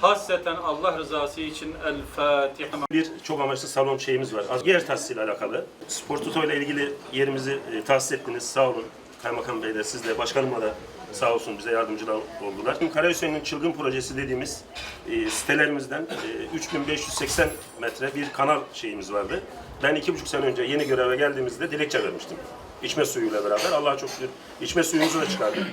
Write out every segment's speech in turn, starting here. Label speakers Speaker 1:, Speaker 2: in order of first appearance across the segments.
Speaker 1: Hasreten Allah rızası için El Fatiha.
Speaker 2: Bir çok amaçlı salon şeyimiz var. Yer tahsisiyle alakalı. Spor Toto ile ilgili yerimizi e, tahsis ettiniz. Sağ olun. Kaymakam Bey de siz de başkanıma da sağ olsun bize yardımcılar oldular. Şimdi Karahüseyin'in çılgın projesi dediğimiz e, sitelerimizden e, 3580 metre bir kanal şeyimiz vardı. Ben iki buçuk sene önce yeni göreve geldiğimizde dilekçe vermiştim. İçme suyuyla beraber. Allah'a çok şükür içme suyumuzu da çıkardık.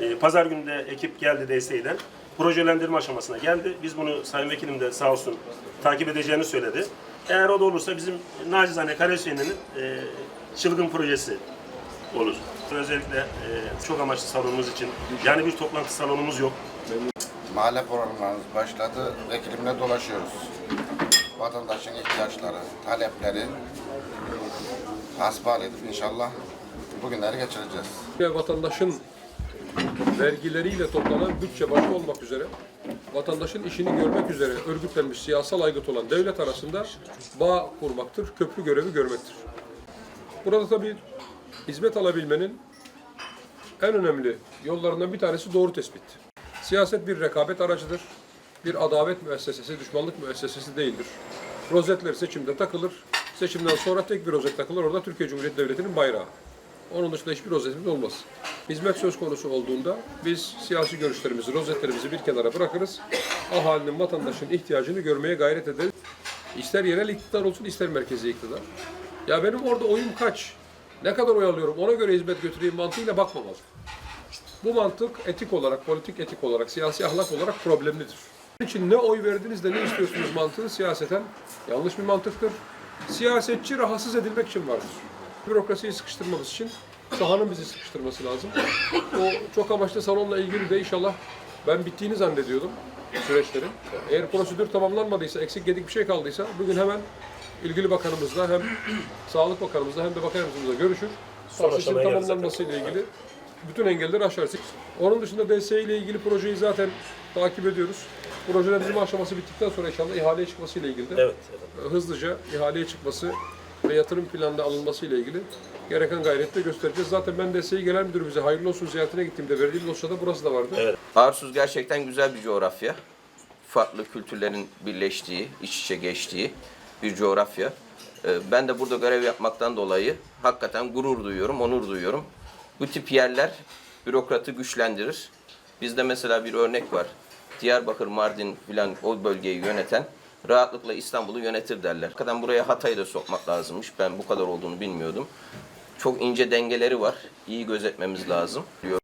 Speaker 2: E, Pazar günü de ekip geldi DSİ'den. Projelendirme aşamasına geldi. Biz bunu Sayın Vekilim de sağ olsun takip edeceğini söyledi. Eğer o da olursa bizim nacizane Karahüseyin'in e, çılgın projesi olur. Özellikle e, çok amaçlı salonumuz için. Yani bir toplantı salonumuz yok.
Speaker 3: Mahalle programlarımız başladı. Vekilimle dolaşıyoruz. Vatandaşın ihtiyaçları, talepleri hasbihal edip inşallah bugünleri geçireceğiz.
Speaker 4: vatandaşın vergileriyle toplanan bütçe başta olmak üzere vatandaşın işini görmek üzere örgütlenmiş siyasal aygıt olan devlet arasında bağ kurmaktır, köprü görevi görmektir. Burada tabii hizmet alabilmenin en önemli yollarından bir tanesi doğru tespit. Siyaset bir rekabet aracıdır. Bir adalet müessesesi, düşmanlık müessesesi değildir. Rozetler seçimde takılır. Seçimden sonra tek bir rozet takılır. Orada Türkiye Cumhuriyeti Devleti'nin bayrağı. Onun dışında hiçbir rozetimiz olmaz. Hizmet söz konusu olduğunda biz siyasi görüşlerimizi, rozetlerimizi bir kenara bırakırız. Ahalinin, vatandaşın ihtiyacını görmeye gayret ederiz. İster yerel iktidar olsun, ister merkezi iktidar. Ya benim orada oyum kaç? Ne kadar oy alıyorum? Ona göre hizmet götüreyim mantığıyla bakmamalı. Bu mantık etik olarak, politik etik olarak, siyasi ahlak olarak problemlidir. Onun için ne oy verdiniz de ne istiyorsunuz mantığı siyaseten yanlış bir mantıktır. Siyasetçi rahatsız edilmek için vardır. Bürokrasiyi sıkıştırmamız için sahanın bizi sıkıştırması lazım. O çok amaçlı salonla ilgili de inşallah ben bittiğini zannediyordum süreçlerin. Eğer prosedür tamamlanmadıysa, eksik gedik bir şey kaldıysa bugün hemen ilgili bakanımızla hem Sağlık Bakanımızla hem de Bakan Yardımcımızla görüşür. Prosesin
Speaker 2: geldik
Speaker 4: tamamlanmasıyla ilgili bütün engelleri aşarız. Onun dışında DSE ile ilgili projeyi zaten takip ediyoruz. Projelendirme aşaması bittikten sonra inşallah ihaleye çıkması ile ilgili de
Speaker 2: Evet.
Speaker 4: hızlıca ihaleye çıkması ve yatırım planında alınması ile ilgili gereken gayreti de göstereceğiz. Zaten ben DSE Genel Müdürümüze hayırlı olsun ziyaretine gittiğimde verdiğim dosyada burası da vardı.
Speaker 5: Arsuz gerçekten güzel bir coğrafya. Farklı kültürlerin birleştiği, iç içe geçtiği bir coğrafya. Ee, Ben de burada görev yapmaktan dolayı hakikaten gurur duyuyorum, onur duyuyorum. Bu tip yerler bürokratı güçlendirir. Bizde mesela bir örnek var. Diyarbakır, Mardin filan o bölgeyi yöneten rahatlıkla İstanbul'u yönetir derler. Hakikaten buraya Hatay'ı da sokmak lazımmış. Ben bu kadar olduğunu bilmiyordum. Çok ince dengeleri var. İyi gözetmemiz lazım diyor.